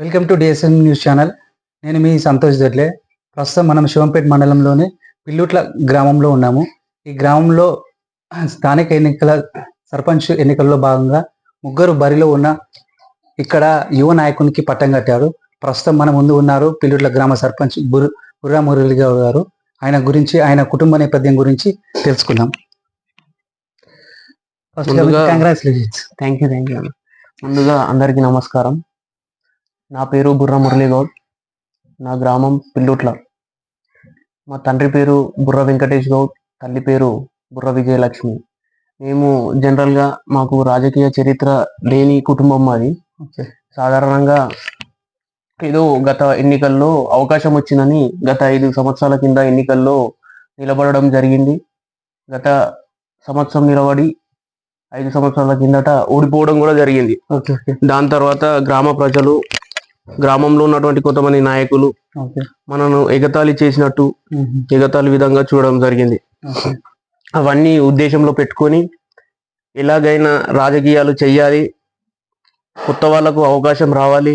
Welcome to DSN news channel నేను మీ సంతోష్ దొడ్లే ప్రస్తుతం మనం శివంపేట మండలంలోని పిల్లుట్ల గ్రామంలో ఉన్నాము. ఈ గ్రామంలో స్థానిక ఎన్నికల సర్పంచ్ ఎన్నికల్లో భాగంగా ముగ్గురు బరిలో ఉన్న ఇక్కడ యువ నాయకునికి పట్టం కట్టారు. ప్రస్తుతం మన ముందు ఉన్నారు పిల్లుట్ల గ్రామ సర్పంచ్ బుర్ బుర్రా మురళి గారు. ఆయన గురించి ఆయన కుటుంబ నేపథ్యం గురించి తెలుసుకుందాం. ముందుగా- congratulations thank you thank you ముందుగా అందరికీ నమస్కారం. నా పేరు బుర్ర మురళీ గౌడ్. నా గ్రామం పిల్లుట్ల. మా తండ్రి పేరు బుర్ర వెంకటేష్ గౌడ్ తల్లి పేరు బుర్ర విజయలక్ష్మి. మేము జనరల్గా మాకు రాజకీయ చరిత్ర లేని కుటుంబం మాది. సాధారణంగా ఏదో గత ఎన్నికల్లో అవకాశం వచ్చిందని గత ఐదు సంవత్సరాల కింద ఎన్నికల్లో నిలబడడం జరిగింది. గత సంవత్సరం నిలబడి ఐదు సంవత్సరాల కిందట ఓడిపోవడం కూడా జరిగింది. దాని తర్వాత గ్రామ ప్రజలు గ్రామంలో ఉన్నటువంటి కొంతమంది నాయకులు మనను ఎగతాళి చేసినట్టు ఎగతాళి విధంగా చూడడం జరిగింది. అవన్నీ ఉద్దేశంలో పెట్టుకొని ఎలాగైనా రాజకీయాలు చెయ్యాలి కొత్త వాళ్ళకు అవకాశం రావాలి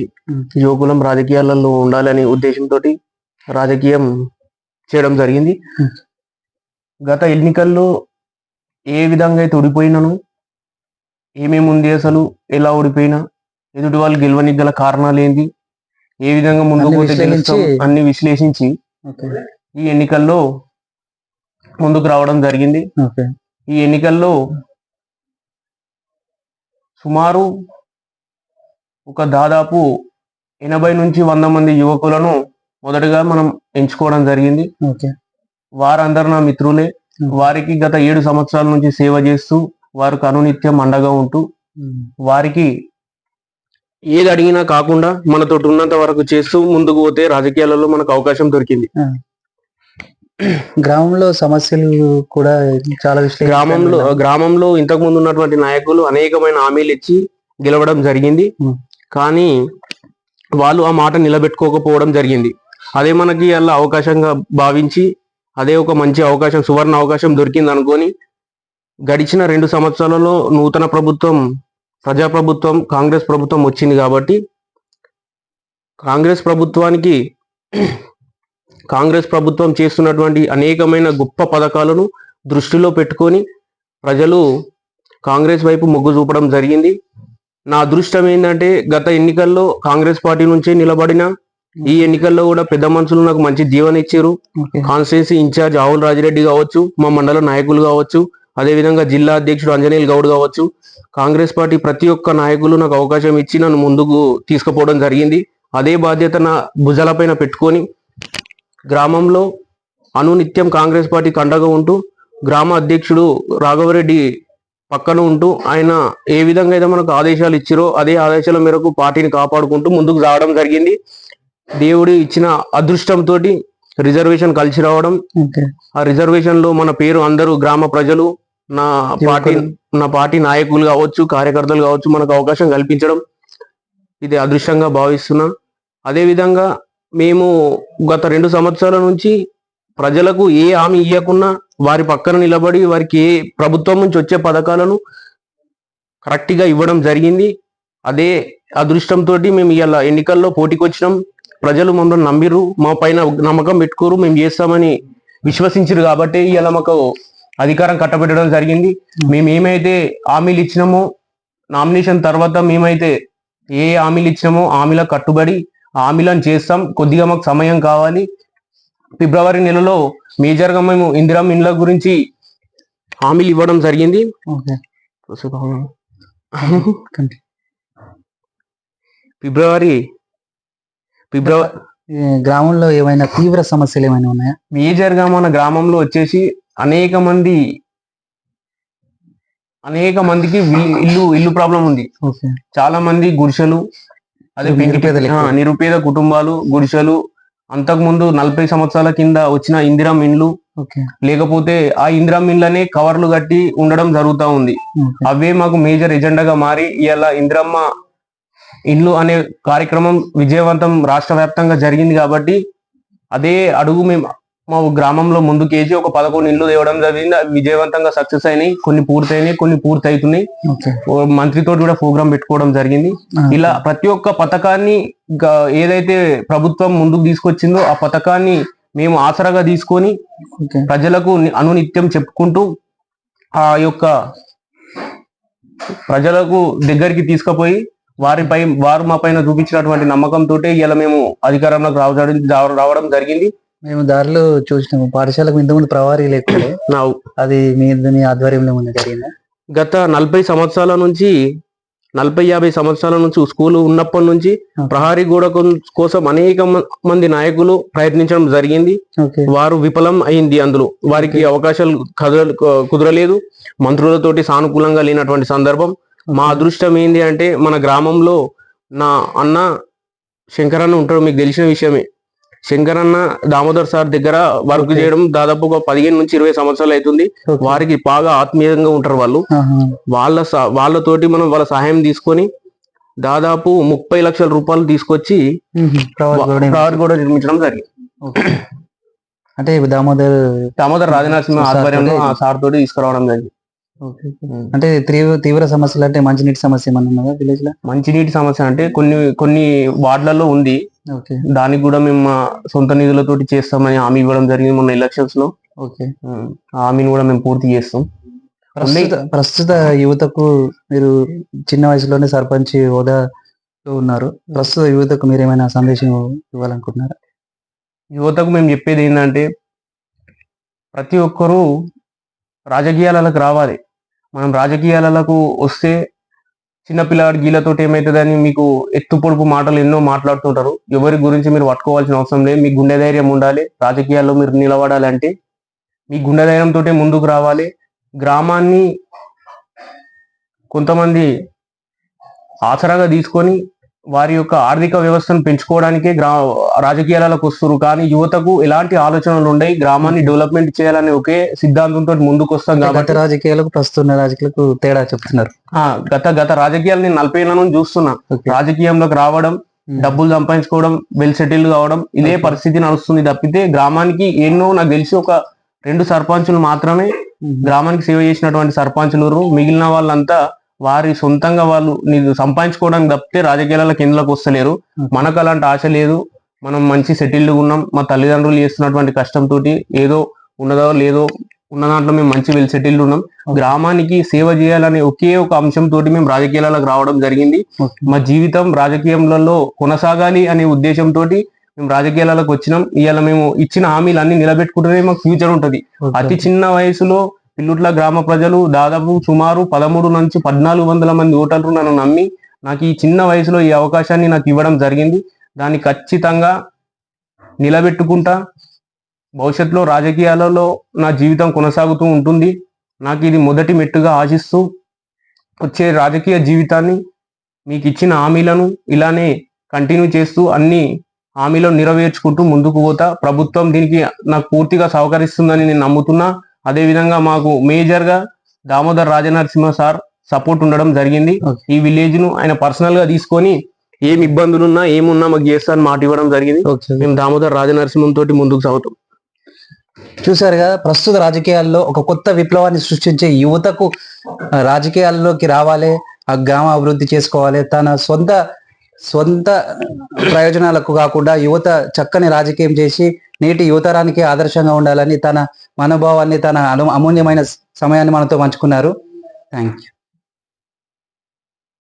యువకులం రాజకీయాలలో ఉండాలనే ఉద్దేశంతో రాజకీయం చేయడం జరిగింది. గత ఎన్నికల్లో ఏ విధంగా అయితే ఓడిపోయినాను ఏమేమి ఉంది అసలు ఎలా ఓడిపోయినా ఎదుటి వాళ్ళు గెలవనికి గల కారణాలు ఏంటి ఏ విధంగా ముందుకు అన్ని పోతే గెలుస్తాం విశ్లేషించి- అన్ని విశ్లేషించి ఓకే. ఈ ఎన్నికల్లో ముందుకు రావడం జరిగింది. ఈ ఎన్నికల్లో సుమారు ఒక దాదాపు ఎనభై నుంచి వంద మంది యువకులను మొదటగా మనం ఎంచుకోవడం జరిగింది. వారందరూ నా మిత్రులే. వారికి గత ఏడు సంవత్సరాల నుంచి సేవ చేస్తూ వారికి అనునిత్యం అండగా ఉంటూ వారికి ఏది అడిగినా కాకుండా మనతో ఉన్నంత వరకు చేస్తూ ముందుకు పోతే రాజకీయాలలో మనకు అవకాశం దొరికింది. గ్రామంలో సమస్యలు కూడా చాలా గ్రామంలో గ్రామంలో ఇంతకు ముందు ఉన్నటువంటి నాయకులు అనేకమైన హామీలు ఇచ్చి గెలవడం జరిగింది. కానీ వాళ్ళు ఆ మాట నిలబెట్టుకోకపోవడం జరిగింది. అదే మనకి అలా అవకాశంగా భావించి అదే ఒక మంచి అవకాశం సువర్ణ అవకాశం దొరికింది అనుకొని గడిచిన రెండు సంవత్సరాలలో నూతన ప్రభుత్వం ప్రజా ప్రభుత్వం కాంగ్రెస్ ప్రభుత్వం వచ్చింది కాబట్టి కాంగ్రెస్ ప్రభుత్వానికి కాంగ్రెస్ ప్రభుత్వం చేస్తున్నటువంటి అనేకమైన గొప్ప పథకాలను దృష్టిలో పెట్టుకొని ప్రజలు కాంగ్రెస్ వైపు మొగ్గు చూపడం జరిగింది. నా అదృష్టం ఏంటంటే గత ఎన్నికల్లో కాంగ్రెస్ పార్టీ నుంచే నిలబడిన ఈ ఎన్నికల్లో కూడా పెద్ద మనుషులు నాకు మంచి జీవన ఇచ్చారు కాన్స్టిట్యున్సీ ఇన్ఛార్జ్ ఆవుల రాజిరెడ్డి కావచ్చు మా మండల నాయకులు కావచ్చు అదే విధంగా జిల్లా అధ్యక్షుడు అంజనేయులు గౌడ్ కావచ్చు. కాంగ్రెస్ పార్టీ ప్రతి ఒక్క నాయకులు నాకు అవకాశం ఇచ్చి నన్ను ముందుకు తీసుకుపోవడం జరిగింది. అదే బాధ్యత నా భుజాలపైన పెట్టుకొని గ్రామంలో అనునిత్యం కాంగ్రెస్ పార్టీకి అండగా ఉంటూ గ్రామ అధ్యక్షుడు రాఘవరెడ్డి పక్కన ఉంటూ ఆయన ఏ విధంగా అయితే మనకు ఆదేశాలు ఇచ్చారో అదే ఆదేశాల మేరకు పార్టీని కాపాడుకుంటూ ముందుకు రావడం జరిగింది. దేవుడు ఇచ్చిన అదృష్టంతో రిజర్వేషన్ కలిసి రావడం. ఆ రిజర్వేషన్లో మన పేరు అందరూ గ్రామ ప్రజలు నా పార్టీ నా పార్టీ నాయకులు కావచ్చు కార్యకర్తలు కావచ్చు మనకు అవకాశం కల్పించడం ఇది అదృష్టంగా భావిస్తున్నా. అదే విధంగా మేము గత రెండు సంవత్సరాల నుంచి ప్రజలకు ఏ హామీ ఇవ్వకున్నా వారి పక్కన నిలబడి వారికి ఏ ప్రభుత్వం నుంచి వచ్చే పథకాలను కరెక్ట్గా ఇవ్వడం జరిగింది. అదే అదృష్టంతో మేము ఇలా ఎన్నికల్లో పోటీకి వచ్చినాం ప్రజలు మమ్మల్ని నమ్మిరు మా పైన నమ్మకం పెట్టుకోరు మేము చేస్తామని విశ్వసించారు కాబట్టి ఇలా మాకు అధికారం కట్టబెట్టడం జరిగింది. మేము ఏమైతే హామీలు ఇచ్చినామో నామినేషన్ తర్వాత మేమైతే ఏ హామీలు ఇచ్చినామో హామీలకు కట్టుబడి హామీలను చేస్తాం. కొద్దిగా మాకు సమయం కావాలి. ఫిబ్రవరి నెలలో మేజర్గా మేము ఇందిరా ఇండ్ల గురించి హామీలు ఇవ్వడం జరిగింది. ఫిబ్రవరి ఫిబ్రవరి గ్రామంలో ఏమైనా తీవ్ర సమస్యలు ఏమైనా ఉన్నాయా? మేజర్గా మన గ్రామంలో వచ్చేసి అనేక మంది అనేక మందికి ఇల్లు- ఇల్లు ప్రాబ్లం ఉంది. చాలా మంది గుడిసెలు అదే. ఆ, నిరుపేద కుటుంబాలు గుడిసెలు అంతకు ముందు నలభై సంవత్సరాల కింద వచ్చిన ఇందిరం ఇండ్లు. లేకపోతే ఆ ఇందిరం ఇండ్లనే కవర్లు కట్టి ఉండడం జరుగుతా ఉంది. అవే మాకు మేజర్ ఎజెండాగా మారి ఇలా ఇందిరమ్మ ఇండ్లు అనే కార్యక్రమం విజయవంతం రాష్ట్ర వ్యాప్తంగా జరిగింది కాబట్టి అదే అడుగు మేము మా గ్రామంలో ముందు కేజీ ఒక పదకొండు ఇండ్లు తేవడం జరిగింది. అవి విజయవంతంగా సక్సెస్ అయినాయి. కొన్ని పూర్తయినాయి కొన్ని పూర్తి అవుతున్నాయి మంత్రితో కూడా ప్రోగ్రామ్ పెట్టుకోవడం జరిగింది. ఇలా ప్రతి ఒక్క పథకాన్ని ఏదైతే ప్రభుత్వం ముందుకు తీసుకొచ్చిందో ఆ పథకాన్ని మేము ఆసరాగా తీసుకొని ప్రజలకు అనునిత్యం చెప్పుకుంటూ ఆ యొక్క ప్రజలకు దగ్గరికి తీసుకుపోయి వారిపై వారు మా పైన చూపించినటువంటి నమ్మకంతో ఇలా మేము అధికారంలోకి రావడం రావడం జరిగింది. మేము దారిలో చూసినాము పాఠశాలకు ఇంతకుముందు ప్రవారీ లేకుండే నా అది మీ మీ ఆధ్వర్యంలో ఉంది జరిగిందా? గత నలభై సంవత్సరాల నుంచి నలభై యాభై సంవత్సరాల నుంచి స్కూల్ ఉన్నప్పటి నుంచి ప్రహారీ గోడ కోసం అనేక మంది నాయకులు ప్రయత్నించడం జరిగింది. వారు విఫలం అయింది అందులో. వారికి అవకాశాలు కుదరలేదు. మంత్రులతోటి సానుకూలంగా లేనటువంటి సందర్భం. మా అదృష్టం ఏంది అంటే మన గ్రామంలో నా అన్న శంకరన్న ఉంటాడు మీకు తెలిసిన విషయమే. శంకరన్న దామోదర్ సార్ దగ్గర వర్క్. చేయడం దాదాపు ఒక పదిహేను నుంచి ఇరవై సంవత్సరాలు అవుతుంది. వారికి బాగా ఆత్మీయంగా ఉంటారు వాళ్ళు. వాళ్ళ వాళ్ళతోటి మనం వాళ్ళ సహాయం తీసుకొని దాదాపు ముప్పై లక్షల రూపాయలు తీసుకొచ్చి కూడా నిర్మించడం జరిగింది. అంటే ఇవి దామోదర్ దామోదర్ రాజనరసింహ ఆధ్వర్యంలో ఆ సార్ తోటి తీసుకురావడం జరిగింది. అంటే తీవ్ర తీవ్ర సమస్యలు అంటే మంచినీటి సమస్య ఏమన్నా ఉన్నదా విలేజ్లో? మంచినీటి సమస్య అంటే కొన్ని కొన్ని వార్డులలో ఉంది. ఓకే. దానికి కూడా మేము మా సొంత నిధులతోటి చేస్తామని హామీ ఇవ్వడం జరిగింది మొన్న ఎలక్షన్స్లో. ఓకే. హామీని కూడా మేము పూర్తి చేస్తాం. ప్రస్తుత ప్రస్తుత యువతకు మీరు చిన్న వయసులోనే సర్పంచ్ హోదాలో ఉన్నారు. ప్రస్తుత యువతకు మీరు ఏమైనా సందేశం ఇవ్వాలనుకుంటున్నారా? యువతకు మేము చెప్పేది ఏంటంటే ప్రతి ఒక్కరూ రాజకీయాలకు రావాలి. మనం రాజకీయాలకు వస్తే చిన్నపిల్లాడి గీలతోటి ఏమవుతుందని మీకు ఎత్తు పొడుపు మాటలు ఎన్నో మాట్లాడుతుంటారు. ఎవరి గురించి మీరు పట్టుకోవాల్సిన అవసరం లేదు. మీ గుండె ధైర్యం ఉండాలి. రాజకీయాల్లో మీరు నిలబడాలంటే మీ గుండె ధైర్యంతో ముందుకు రావాలి. గ్రామాన్ని కొంతమంది ఆసరాగా తీసుకొని వారి యొక్క ఆర్థిక వ్యవస్థను పెంచుకోవడానికే గ్రా రాజకీయాలకు వస్తున్నారు కానీ యువతకు ఎలాంటి ఆలోచనలు ఉండయి గ్రామాన్ని డెవలప్మెంట్ చేయాలనే ఒకే సిద్ధాంతంతో ముందుకు వస్తాం గత కాబట్టి రాజకీయాలకు ప్రస్తుత రాజకీయాలకు తేడా చెప్తున్నారు ఆ, గత గత రాజకీయాలు నేను నలభై నుంచి చూస్తున్నా. రాజకీయంలోకి రావడం డబ్బులు సంపాదించుకోవడం వెల్ సెటిల్ కావడం ఇదే. పరిస్థితి నడుస్తుంది తప్పితే గ్రామానికి ఎన్నో నాకు తెలిసి ఒక రెండు సర్పంచులు మాత్రమే. గ్రామానికి సేవ చేసినటువంటి సర్పంచులు మిగిలిన వాళ్ళంతా వారి సొంతంగా వాళ్ళు నీకు సంపాదించుకోవడానికి తప్పితే రాజకీయాల కిందలకు వస్తలేరు Okay. మనకు అలాంటి ఆశ లేదు మనం మంచి సెటిల్డ్ ఉన్నాం మా తల్లిదండ్రులు చేస్తున్నటువంటి కష్టంతో ఏదో ఉన్నదో లేదో ఉన్న దాంట్లో మేము మంచి వెల్ సెటిల్డ్ ఉన్నాం Okay. గ్రామానికి సేవ చేయాలనే ఒకే ఒక అంశం తోటి మేము రాజకీయాలకు రావడం జరిగింది. మా జీవితం రాజకీయంలో కొనసాగాలి అనే ఉద్దేశంతో మేము రాజకీయాలకు వచ్చినాం ఇవాళ మేము ఇచ్చిన హామీలు అన్ని నిలబెట్టుకుంటేనే మాకు ఫ్యూచర్ ఉంటది. అతి చిన్న వయసులో పిల్లుట్ల గ్రామ ప్రజలు దాదాపు సుమారు పదమూడు నుంచి పద్నాలుగు వందల మంది ఓటర్లు నన్ను నమ్మి నాకు ఈ చిన్న వయసులో ఈ అవకాశాన్ని నాకు ఇవ్వడం జరిగింది. దాన్ని ఖచ్చితంగా నిలబెట్టుకుంటా భవిష్యత్తులో రాజకీయాలలో నా జీవితం కొనసాగుతూ ఉంటుంది. నాకు ఇది మొదటి మెట్టుగా ఆశిస్తూ వచ్చే రాజకీయ జీవితాన్ని మీకు ఇచ్చిన హామీలను ఇలానే కంటిన్యూ చేస్తూ అన్ని హామీలను నెరవేర్చుకుంటూ ముందుకు పోతా. ప్రభుత్వం దీనికి నాకు పూర్తిగా సహకరిస్తుందని నేను నమ్ముతున్నా. అదే విధంగా మాకు మేజర్గా దామోదర్ రాజనరసింహ సార్ సపోర్ట్ ఉండడం జరిగింది. ఈ విలేజ్ను ఆయన పర్సనల్గా తీసుకొని ఏం ఇబ్బందులున్నా ఏమున్నా మాకు చేస్తాను మాట ఇవ్వడం జరిగింది. మేము దామోదర్ రాజనరసింహం తోటి ముందుకు సాగుతాం చూసారు కదా ప్రస్తుత రాజకీయాల్లో ఒక కొత్త విప్లవాన్ని సృష్టించే యువతకు రాజకీయాల్లోకి రావాలి ఆ గ్రామ అభివృద్ధి చేసుకోవాలి తన సొంత సొంత ప్రయోజనాలకు కాకుండా యువత చక్కని రాజకీయం చేసి నేటి యువతరానికి ఆదర్శంగా ఉండాలని తన మనోభావాన్ని తన అను- అమూల్యమైన సమయాన్ని మనతో పంచుకున్నారు. Thank you